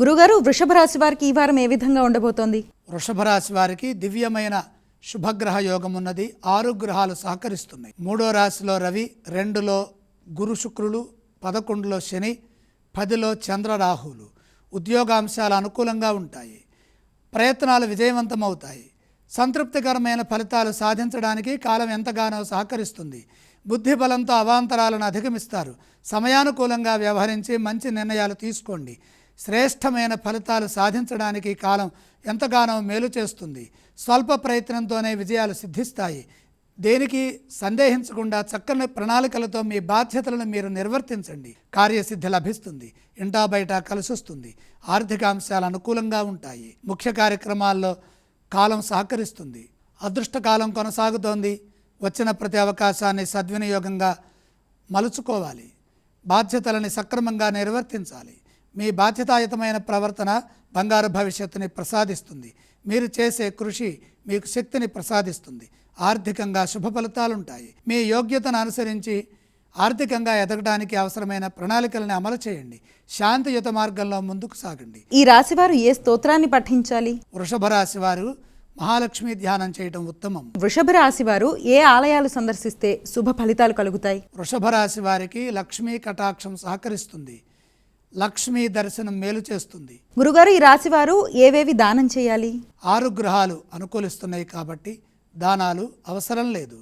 గురుగారు వృషభ రాశి వారికి ఈ వారం ఏ విధంగా ఉండబోతోంది? వృషభ రాశి వారికి దివ్యమైన శుభగ్రహ యోగం ఉన్నది. ఆరు గ్రహాలు సహకరిస్తున్నాయి. మూడో రాశిలో రవి రెండులో గురు శుక్రులు పదకొండులో శని పదిలో చంద్ర రాహులు. ఉద్యోగాంశాలు అనుకూలంగా ఉంటాయి. ప్రయత్నాలు విజయవంతమవుతాయి. సంతృప్తికరమైన ఫలితాలు సాధించడానికి కాలం ఎంతగానో సహకరిస్తుంది. బుద్ధి బలంతో అవాంతరాలను అధిగమిస్తారు. సమయానుకూలంగా వ్యవహరించి మంచి నిర్ణయాలు తీసుకోండి. శ్రేష్టమైన ఫలితాలు సాధించడానికి కాలం ఎంతగానో మేలు చేస్తుంది. స్వల్ప ప్రయత్నంతోనే విజయాలు సిద్ధిస్తాయి. దేనికి సందేహించకుండా చక్కని ప్రణాళికలతో మీ బాధ్యతలను మీరు నిర్వర్తించండి. కార్యసిద్ధి లభిస్తుంది. ఇంటా బయట కలిసొస్తుంది. ఆర్థిక అంశాలు అనుకూలంగా ఉంటాయి. ముఖ్య కార్యక్రమాల్లో కాలం సహకరిస్తుంది. అదృష్టకాలం కొనసాగుతోంది. వచ్చిన ప్రతి అవకాశాన్ని సద్వినియోగంగా మలుచుకోవాలి. బాధ్యతలని సక్రమంగా నిర్వర్తించాలి. మీ బాధ్యతాయుతమైన ప్రవర్తన బంగారు భవిష్యత్తుని ప్రసాదిస్తుంది. మీరు చేసే కృషి మీకు శక్తిని ప్రసాదిస్తుంది. ఆర్థికంగా శుభ ఫలితాలుంటాయి. మీ యోగ్యతను అనుసరించి ఆర్థికంగా ఎదగడానికి అవసరమైన ప్రణాళికలను అమలు చేయండి. శాంతియుత మార్గంలో ముందుకు సాగండి. ఈ రాశి వారు ఏ స్తోత్రాన్ని పఠించాలి? వృషభ రాశి వారు మహాలక్ష్మి ధ్యానం చేయటం ఉత్తమం. వృషభ రాశి వారు ఏ ఆలయాలు సందర్శిస్తే శుభ ఫలితాలు కలుగుతాయి? వృషభ రాశి వారికి లక్ష్మీ కటాక్షం సహకరిస్తుంది. లక్ష్మీ దర్శనం మేలు చేస్తుంది. గురుగారు ఈ రాశి వారు ఏవేవి దానం చేయాలి? ఆరు గ్రహాలు అనుకూలిస్తున్నాయి కాబట్టి దానాలు అవసరం లేదు.